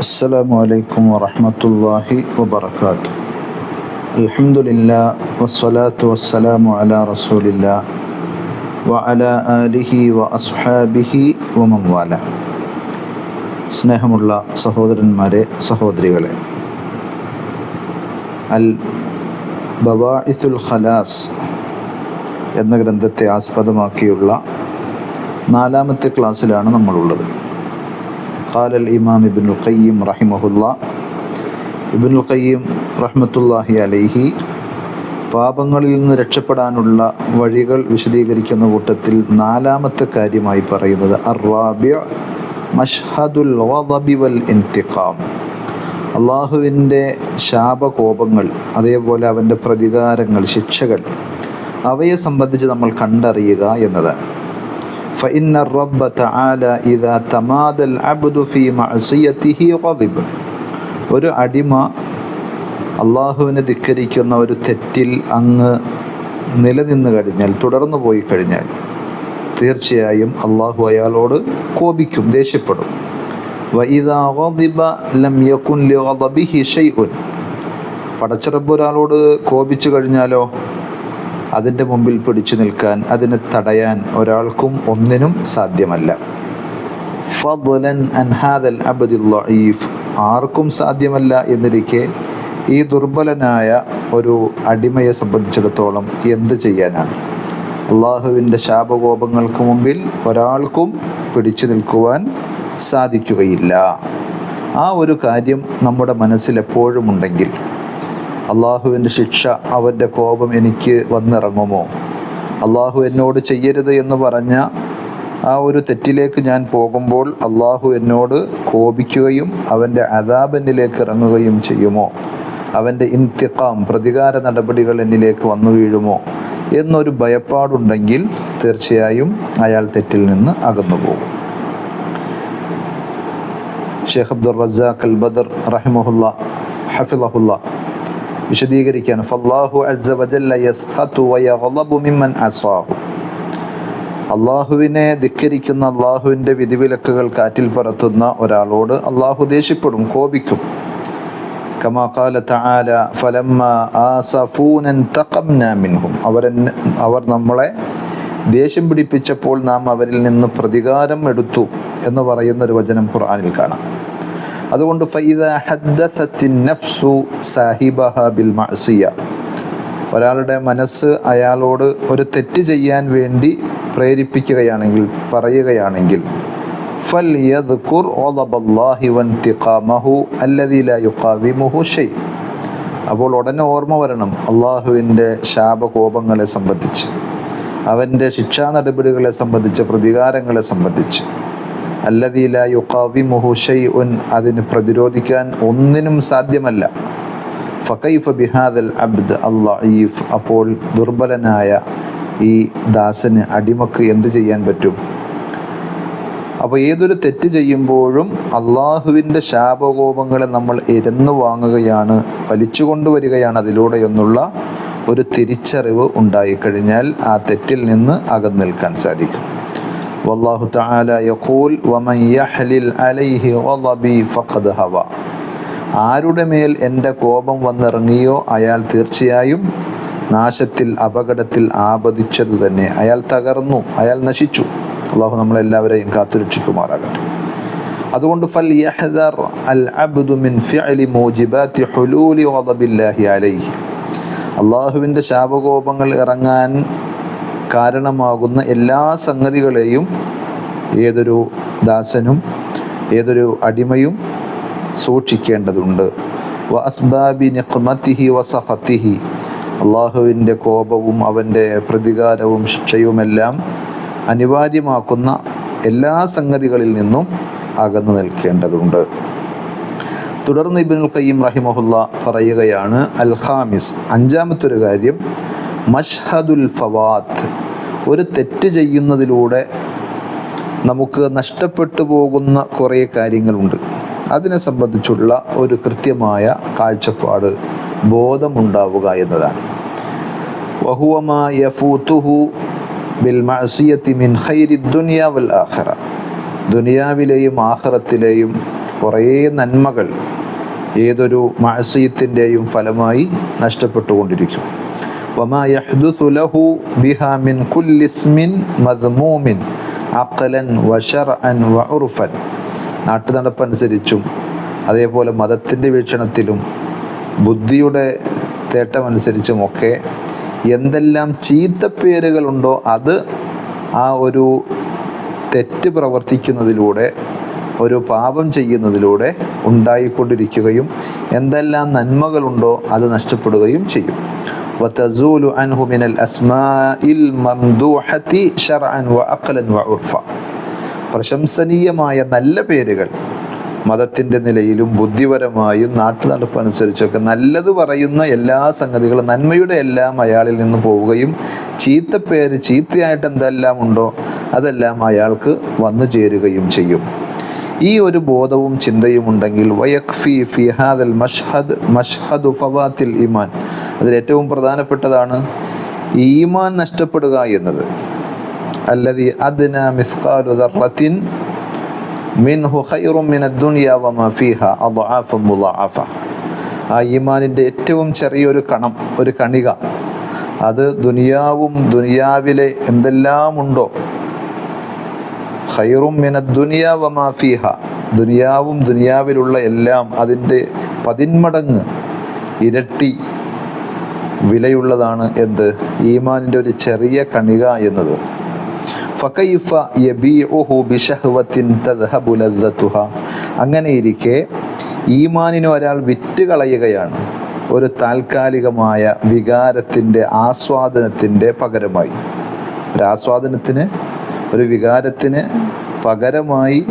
السلام عليكم ورحمة الله وبركاته الحمد لله والصلاة والسلام على رسول الله وعلى آله وأصحابه ومن والاه സ്നേഹമുള്ള സഹോദരന്മാരെ സഹോദരികളെ അൽ ബവാഇസുൽ ഖലാസ് എന്ന ഗ്രന്ഥത്തെ ആസ്പദമാക്കിയുള്ള നാലാമത്തെ ക്ലാസ്സിലാണ് നമ്മളുള്ളത് قال الإمام ابن القيم رحمه الله ഇബിൻ ഖയ്യം റഹ്മത്തുല്ലാഹി അലൈഹി പാപങ്ങളിൽ നിന്ന് രക്ഷപ്പെടാനുള്ള വഴികൾ വിശദീകരിക്കുന്ന കൂട്ടത്തിൽ നാലാമത്തെ കാര്യമായി പറയുന്നത് അറാബിയ മഷ്ഹദുൽ ഗളബി വൽ ഇന്തിഖാം അള്ളാഹുവിൻ്റെ ശാപകോപങ്ങൾ അതേപോലെ അവൻ്റെ പ്രതികാരങ്ങൾ ശിക്ഷകൾ അവയെ സംബന്ധിച്ച് നമ്മൾ കണ്ടറിയുക എന്നതാണ് فإن الرب تعالى إذا تمادى العبد في معصيته غضب ഒരു അടിമ അള്ളാഹുവിനെ ധിക്കരിക്കുന്ന ഒരു തെറ്റിൽ അങ്ങ് നിലനിന്ന് കഴിഞ്ഞാൽ തുടർന്നു പോയി കഴിഞ്ഞാൽ തീർച്ചയായും അള്ളാഹു അയാളോട് കോപിക്കും ദേഷ്യപ്പെടും وإذا غضب لم يكن لغضبه شيء പടച്ചിറപ്പ് ഒരാളോട് കോപിച്ചു കഴിഞ്ഞാലോ അതിന്റെ മുമ്പിൽ പിടിച്ചു നിൽക്കാൻ അതിനെ തടയാൻ ഒരാൾക്കും ഒന്നിനും സാധ്യമല്ല. ഫലൻ അൻഹാദൽ അബദുല്ലീഫ് ആർക്കും സാധ്യമല്ല എന്നിരിക്കെ ഈ ദുർബലനായ ഒരു അടിമയെ സംബന്ധിച്ചിടത്തോളം എന്ത് ചെയ്യാനാണ്? അള്ളാഹുവിന്റെ ശാപകോപങ്ങൾക്ക് മുമ്പിൽ ഒരാൾക്കും പിടിച്ചു നിൽക്കുവാൻ സാധിക്കുകയില്ല. ആ ഒരു കാര്യം നമ്മുടെ മനസ്സിൽ എപ്പോഴും ഉണ്ടെങ്കിൽ അള്ളാഹുവിന്റെ ശിക്ഷ അവന്റെ കോപം എനിക്ക് വന്നിറങ്ങുമോ? അള്ളാഹു എന്നോട് ചെയ്യരുത് എന്ന് പറഞ്ഞ ആ ഒരു തെറ്റിലേക്ക് ഞാൻ പോകുമ്പോൾ അള്ളാഹു എന്നോട് കോപിക്കുകയും അവന്റെ അതാബന്നിലേക്ക് ഇറങ്ങുകയും ചെയ്യുമോ? അവന്റെ ഇന്തിക്കാം പ്രതികാര നടപടികൾ എന്നിലേക്ക് വന്നു വീഴുമോ? എന്നൊരു ഭയപ്പാടുണ്ടെങ്കിൽ തീർച്ചയായും അയാൾ തെറ്റിൽ നിന്ന് അകന്നു പോകും ഷെയ്ഖ് അബ്ദുൾ റസാഖ് അൽ ബദർ റഹിമഹുല്ല ഹഫിളഹുല്ല വിശദീകരിക്കാൻ ഫല്ലാഹു അസ്സ വജല്ല യസ്ഖതു വയഗ്ളബു മിമ്മൻ അസാഹു. അള്ളാഹുവിനെ ധിക്കരിക്കുന്ന അള്ളാഹുവിന്റെ വിധിവിലക്കുകൾ കാറ്റിൽ പറത്തുന്ന ഒരാളോട് അള്ളാഹു ദേഷ്യപ്പെടും കോപിക്കും. അവർ നമ്മളെ ദേഷ്യം പിടിപ്പിച്ചപ്പോൾ നാം അവരിൽ നിന്ന് പ്രതികാരം എടുത്തു എന്ന് പറയുന്ന ഒരു വചനം ഖുർആനിൽ കാണാം. അതുകൊണ്ട് ഒരാളുടെ മനസ്സ് അയാളോട് ഒരു തെറ്റ് ചെയ്യാൻ വേണ്ടി പ്രേരിപ്പിക്കുകയാണെങ്കിൽ പറയുകയാണെങ്കിൽ അപ്പോൾ ഉടനെ ഓർമ്മ വരണം അള്ളാഹുവിന്റെ ശാപകോപങ്ങളെ സംബന്ധിച്ച് അവന്റെ ശിക്ഷാ നടപടികളെ സംബന്ധിച്ച് പ്രതികാരങ്ങളെ സംബന്ധിച്ച്. ഷൈഉൻ അതിന് പ്രതിരോധിക്കാൻ ഒന്നിനും സാധ്യമല്ല. അബ്ദ് അപ്പോൾ ദുർബലനായ ഈ ദാസന് അടിമക്ക് എന്ത് ചെയ്യാൻ പറ്റും? അപ്പോൾ ഏതൊരു തെറ്റ് ചെയ്യുമ്പോഴും അള്ളാഹുവിന്റെ ശാപകോപങ്ങളെ നമ്മൾ എരന്നു വാങ്ങുകയാണ് വലിച്ചു കൊണ്ടുവരികയാണ് അതിലൂടെ എന്നുള്ള ഒരു തിരിച്ചറിവ് ഉണ്ടായിക്കഴിഞ്ഞാൽ ആ തെറ്റിൽ നിന്ന് അകന്നു നിൽക്കാൻ സാധിക്കും. والله تعالى يقول ومن يحلل عليه غضبي فقد هوى ആരുടെ മേൽ എൻ്റെ കോപം വന്നിറങ്ങിയോ അയാൾ തീർച്ചയായും നാശത്തിൽ അപകടത്തിൽ ആപതിച്ചത് തന്നെ അയാൾ തകർന്നു അയാൾ നശിച്ചു അള്ളാഹു നമ്മളെല്ലാവരെയും കാത്തുരക്ഷിക്കുമാറാകട്ടെ അതുകൊണ്ട് ഫൽ യഹ്ദർ അൽ അബ്ദു മിൻ ഫിഅലി മൂജിബാത്തി ഹുലൂലി ഗളബില്ലാഹി അലൈഹി അള്ളാഹുവിൻ്റെ ശാപകോപങ്ങൾ ഇറങ്ങാൻ കാരണമാകുന്ന എല്ലാ സംഗതികളെയും ഏതൊരു ദാസനും ഏതൊരു അടിമയും സൂക്ഷിക്കേണ്ടതുണ്ട്. അള്ളാഹുവിന്റെ കോപവും അവന്റെ പ്രതികാരവും ശിക്ഷയുമെല്ലാം അനിവാര്യമാക്കുന്ന എല്ലാ സംഗതികളിൽ നിന്നും അകന്നു നിൽക്കേണ്ടതുണ്ട്. തുടർന്ന് ഇബിനുൽ കയ്യം റഹിമഹുല്ല പറയുകയാണ് അൽ ഖാമിസ് അഞ്ചാമത്തെ ഒരു കാര്യം മഷ്ഹദുൽ ഫവാത്ത്. ഒരു തെറ്റ് ചെയ്യുന്നതിലൂടെ നമുക്ക് നഷ്ടപ്പെട്ടു പോകുന്ന കുറേ കാര്യങ്ങളുണ്ട്. അതിനെ സംബന്ധിച്ചുള്ള ഒരു കൃത്യമായ കാഴ്ചപ്പാട് ബോധമുണ്ടാവുക എന്നതാണ്. ദുനിയാവിലെയും ആഹ്റത്തിലെയും കുറേ നന്മകൾ ഏതൊരു മാസീയത്തിന്റെയും ഫലമായി നഷ്ടപ്പെട്ടുകൊണ്ടിരിക്കും. وما يحدث له بها من كل اسم مذموم عقلا وشرعا وعرفا നാട്ടുനടപ്പനുസരിച്ചും അതേപോലെ മതത്തിൻ്റെ വീക്ഷണത്തിലും ബുദ്ധിയുടെ തേട്ടമനുസരിച്ചുമൊക്കെ എന്തെല്ലാം ചീത്തപ്പേരുകളുണ്ടോ അത് ആ ഒരു തെറ്റ് പ്രവർത്തിക്കുന്നതിലൂടെ ഒരു പാപം ചെയ്യുന്നതിലൂടെ ഉണ്ടായിക്കൊണ്ടിരിക്കുകയും എന്തെല്ലാം നന്മകളുണ്ടോ അത് നഷ്ടപ്പെടുകയും ചെയ്യും വതസൂലു അൻഹു മിനൽ അസ്മാഇൽ മംദൂഹത്തി ഷർഅൻ വ അഖലൻ പ്രശംസനീയമായ നല്ല പേരുകൾ. മതത്തിന്റെ നിലയിലും ബുദ്ധിപരമായും നാട്ടു നടപ്പ് അനുസരിച്ചൊക്കെ നല്ലത് പറയുന്ന എല്ലാ സംഗതികളും നന്മയുടെ എല്ലാം അയാളിൽ നിന്ന് പോവുകയും ചീത്തപ്പേര് പേര് ചീത്തയായിട്ട് എന്തെല്ലാം ഉണ്ടോ അതെല്ലാം അയാൾക്ക് വന്നു ചേരുകയും ചെയ്യും. ഈ ഒരു ബോധവും ചിന്തയും ഉണ്ടെങ്കിൽ വയക്ഫി ഫിഹാദൽ മഷ്ഹദ് മഷ്ഹദു ഫവാത്തിൽ ഈമാൻ. അതിൽ ഏറ്റവും പ്രധാനപ്പെട്ടതാണ് ഈമാൻ നഷ്ടപ്പെടുക എന്നത്. അല്ലതി അദ്ന മിസ്കാലു ദർറത്തിൻ മിൻഹു ഖൈറും മിന ദുനിയ വമാ ഫീഹ അദ്ആഫ മുളഅഫ ആ ഈമാനിന്റെ ഏറ്റവും ചെറിയൊരു കണം ഒരു കണിക. അത് ദുനിയാവും ദുനിയാവിലെ എന്തെല്ലാം ഖൈറും മിന ദുനിയ വമാ ഫീഹ. ദുനിയാവും ദുനിയാവിലുള്ള എല്ലാം അതിന്റെ പതിന്മടങ്ങ് ഇരട്ടി വിലയുള്ളതാണ് എന്ത്? ഈമാനിന്റെ ഒരു ചെറിയ കണിക എന്നത്. ഫക്കൈഫ അങ്ങനെ ഇരിക്കെ ഈമാനിനെ ഒരാൾ വിറ്റ് കളയുകയാണ് ഒരു താൽക്കാലികമായ വികാരത്തിന്റെ ആസ്വാദനത്തിന്റെ പകരമായി. ഒരു ആസ്വാദനത്തിന് ഒരു വികാരത്തിന് പകരമായി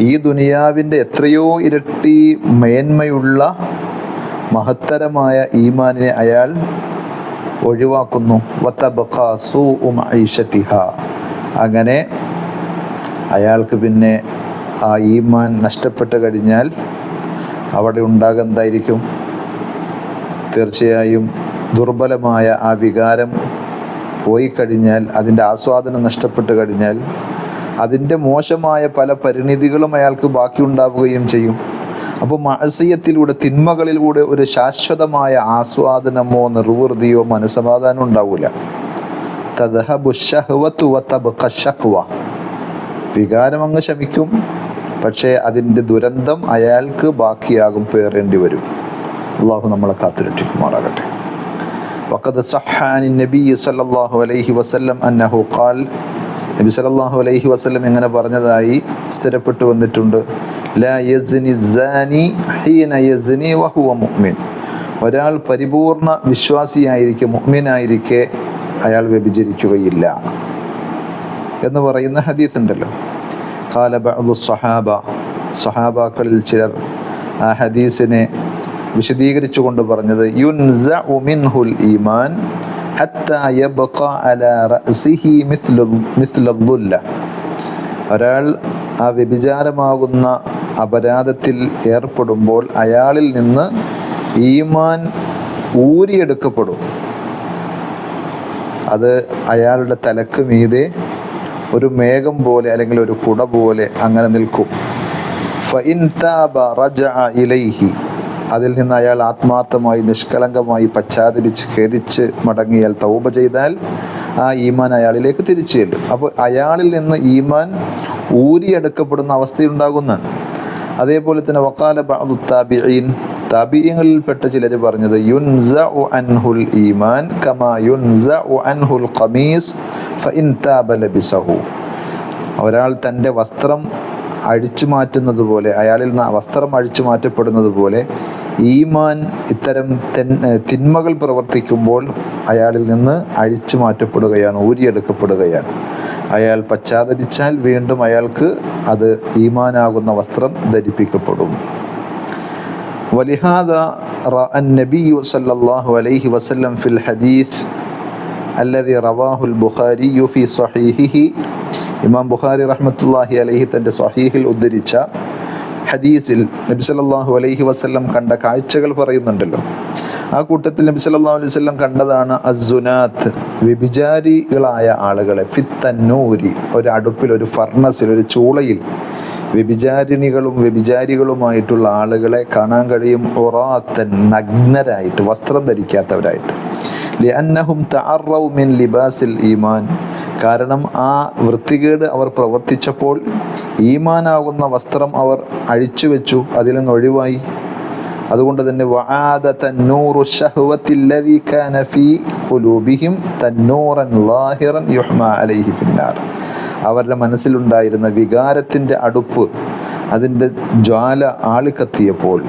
ഈ ദുനിയാവിന്റെ എത്രയോ ഇരട്ടി മേന്മയുള്ള മഹത്തരമായ ഈമാനിനെ അയാൾ ഒഴിവാക്കുന്നു. അങ്ങനെ അയാൾക്ക് പിന്നെ ആ ഈമാൻ നഷ്ടപ്പെട്ട് കഴിഞ്ഞാൽ അവിടെ ഉണ്ടാകുക എന്തായിരിക്കും തീർച്ചയായും ദുർബലമായ ആ വികാരം പോയി കഴിഞ്ഞാൽ അതിന്റെ ആസ്വാദനം നഷ്ടപ്പെട്ട് കഴിഞ്ഞാൽ അതിന്റെ മോശമായ പല പരിണിതികളും അയാൾക്ക് ബാക്കിയുണ്ടാവുകയും ചെയ്യും. അപ്പോൾ മഴസീയത്തിലൂടെ തിന്മകളിലൂടെ ഒരു ശാശ്വതമായ ആസ്വാദനമോ നിർവൃതിയോ മനസമാധാനം ഉണ്ടാവില്ല. വികാരം അങ്ങ് ശമിക്കും. പക്ഷേ അതിന്റെ ദുരന്തം അയാൾക്ക് ബാക്കിയാകും പേറേണ്ടി വരും. അള്ളാഹു നമ്മളെ കാത്തുരക്ഷിക്കുമാറാകട്ടെ. وقد صح عن النبي صلى الله عليه وسلم أنه قال നബി സല്ലല്ലാഹു അലൈഹി വസല്ലം ഇങ്ങനെ പറഞ്ഞതായി സ്ഥിരപ്പെട്ടു വന്നിട്ടുണ്ട് ലാ യസ്നി സാനി ഹീന യസ്നി വഹുവ മുഅ്മിൻ ഒരാൾ പരിപൂർണ വിശ്വാസിയായിരിക്കെ മുഅ്മിനായിരിക്കെ അയാൾ വ്യഭിചരിക്കുകയില്ല എന്ന് പറയുന്ന ഹദീസ് ഉണ്ടല്ലോ കാല ബഅദു സഹാബ സഹാബാക്കളിൽ ചിലർ ആ ഹദീസിനെ വിശദീകരിച്ചുകൊണ്ട് പറഞ്ഞത് യുൻസഉ മിൻഹുൽ ഈമാൻ ഒരാൾ ആ വ്യഭിചാരമാകുന്ന അപരാധത്തിൽ ഏർപ്പെടുമ്പോൾ അയാളിൽ നിന്ന് ഈമാൻ ഊരിയെടുക്കപ്പെടും. അത് അയാളുടെ തലക്ക് മീതെ ഒരു മേഘം പോലെ അല്ലെങ്കിൽ ഒരു കുട പോലെ അങ്ങനെ നിൽക്കും. റജഅ ഇലൈഹി. അതിൽ നിന്ന് അയാൾ ആത്മാർത്ഥമായി നിഷ്കളങ്കമായി പശ്ചാത്തപിച്ച് ഖേദിച്ച് മടങ്ങിയാൽ തൗബ ചെയ്താൽ ആ ഈമാൻ അയാളിലേക്ക് തിരിച്ചു ചെല്ലും. അപ്പോൾ അയാളിൽ നിന്ന് ഈമാൻ ഊരിയെടുക്കപ്പെടുന്ന അവസ്ഥയുണ്ടാകുന്നതാണ്. അതേപോലെ തന്നെ വക്കാല താബിഈൻ താബിയങ്ങളിൽപ്പെട്ട ചിലർ പറഞ്ഞത് യുൻസഉ അൻഹുൽ ഈമാൻ കമാ യുൻസഉ അൻഹുൽ ഖമീസ് ലബിസഹു. ഒരാൾ തന്റെ വസ്ത്രം അഴിച്ചു മാറ്റുന്നത് പോലെ അയാളിൽ നിന്ന് വസ്ത്രം അഴിച്ചു മാറ്റപ്പെടുന്നത് പോലെ ഈമാൻ ഇത്തരം തെൻ തിന്മകൾ പ്രവർത്തിക്കുമ്പോൾ അയാളിൽ നിന്ന് അഴിച്ചു മാറ്റപ്പെടുകയാണ് ഊരിയെടുക്കപ്പെടുകയാണ് അയാൾ പശ്ചാത്തപിച്ചാൽ വീണ്ടും അയാൾക്ക് അത് ഈമാനാകുന്ന വസ്ത്രം ധരിപ്പിക്കപ്പെടും ولهذا رأى النبي صلى الله عليه وسلم في الحديث الذي رواه البخاري في صحيحه ഇമാം ബുഖാരി റഹ്മത്തുല്ലാഹി അലൈഹി തൻ്റെ സ്വഹീഹിൽ ഉദ്ധരിച്ച ഹദീസിൽ നബി സല്ലാഹു അലൈഹി വസല്ലം കണ്ട കാഴ്ചകൾ പറയുന്നുണ്ടല്ലോ. ആ കൂട്ടത്തിൽ നബി സല്ലല്ലാഹു അലൈഹി വസല്ലം കണ്ടതാണ് അസുനാത്ത് വ്യഭിചാരികളായ ആളുകളെ. ഫിത്തന്നൂരി ഒരു അടുപ്പിൽ ഒരു ഫർണസിൽ ഒരു ചൂളയിൽ വ്യഭിചാരിണികളും വ്യഭിചാരികളുമായിട്ടുള്ള ആളുകളെ കാണാൻ കഴിയും. ഒറാത്തൻ നഗ്നരായിട്ട് വസ്ത്രം ധരിക്കാത്തവരായിട്ട്. ലിഅന്നഹും തഅറൗ മിൻ ലിബാസിൽ ഈമാൻ. കാരണം ആ വൃത്തികേട് അവർ പ്രവർത്തിച്ചപ്പോൾ ഈമാനാകുന്ന വസ്ത്രം അവർ അഴിച്ചു വെച്ചു അതിൽ നിന്ന് ഒഴിവായി. അതുകൊണ്ട് തന്നെ അവരുടെ മനസ്സിലുണ്ടായിരുന്ന വികാരത്തിന്റെ അടുപ്പ് അതിന്റെ ജ്വാല ആളിക്കത്തിയപ്പോൾ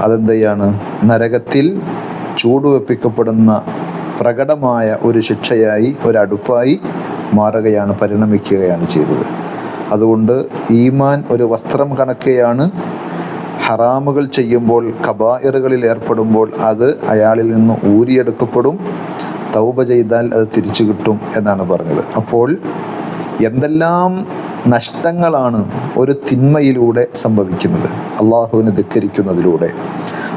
അതെന്തയാണ്? നരകത്തിൽ ചൂടുവെപ്പിക്കപ്പെടുന്ന പ്രകടമായ ഒരു ശിക്ഷയായി ഒരടുപ്പായി മാറുകയാണ് പരിണമിക്കുകയാണ് ചെയ്തത്. അതുകൊണ്ട് ഈമാൻ ഒരു വസ്ത്രം കണക്കെയാണ്. ഹറാമുകൾ ചെയ്യുമ്പോൾ കബായറുകളിൽ ഏർപ്പെടുമ്പോൾ അത് അയാളിൽ നിന്ന് ഊരിയെടുക്കപ്പെടും. തൗബ ചെയ്താൽ അത് തിരിച്ചു കിട്ടും എന്നാണ് പറഞ്ഞത്. അപ്പോൾ എന്തെല്ലാം നഷ്ടങ്ങളാണ് ഒരു തിന്മയിലൂടെ സംഭവിക്കുന്നത്? അള്ളാഹുവിനെ ധിക്കരിക്കുന്നതിലൂടെ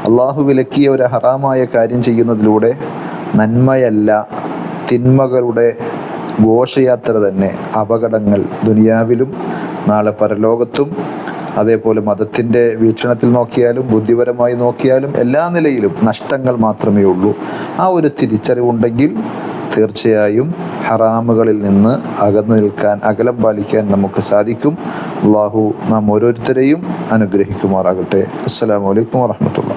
അള്ളാഹു വിലക്കിയ ഒരു ഹറാമായ കാര്യം ചെയ്യുന്നതിലൂടെ നന്മയല്ല തിന്മകളുടെ ഘോഷയാത്ര തന്നെ അപകടങ്ങൾ ദുനിയാവിലും നാളെ പരലോകത്തും. അതേപോലെ മതത്തിന്റെ വീക്ഷണത്തിൽ നോക്കിയാലും ബുദ്ധിപരമായി നോക്കിയാലും എല്ലാ നിലയിലും നഷ്ടങ്ങൾ മാത്രമേ ഉള്ളൂ. ആ ഒരു തിരിച്ചറിവുണ്ടെങ്കിൽ തീർച്ചയായും ഹറാമുകളിൽ നിന്ന് അകന്നു നിൽക്കാൻ അകലം പാലിക്കാൻ നമുക്ക് സാധിക്കും. അള്ളാഹു നാം ഓരോരുത്തരെയും അനുഗ്രഹിക്കുമാറാകട്ടെ. അസ്സലാമു അലൈക്കും വാഹമത്തുള്ള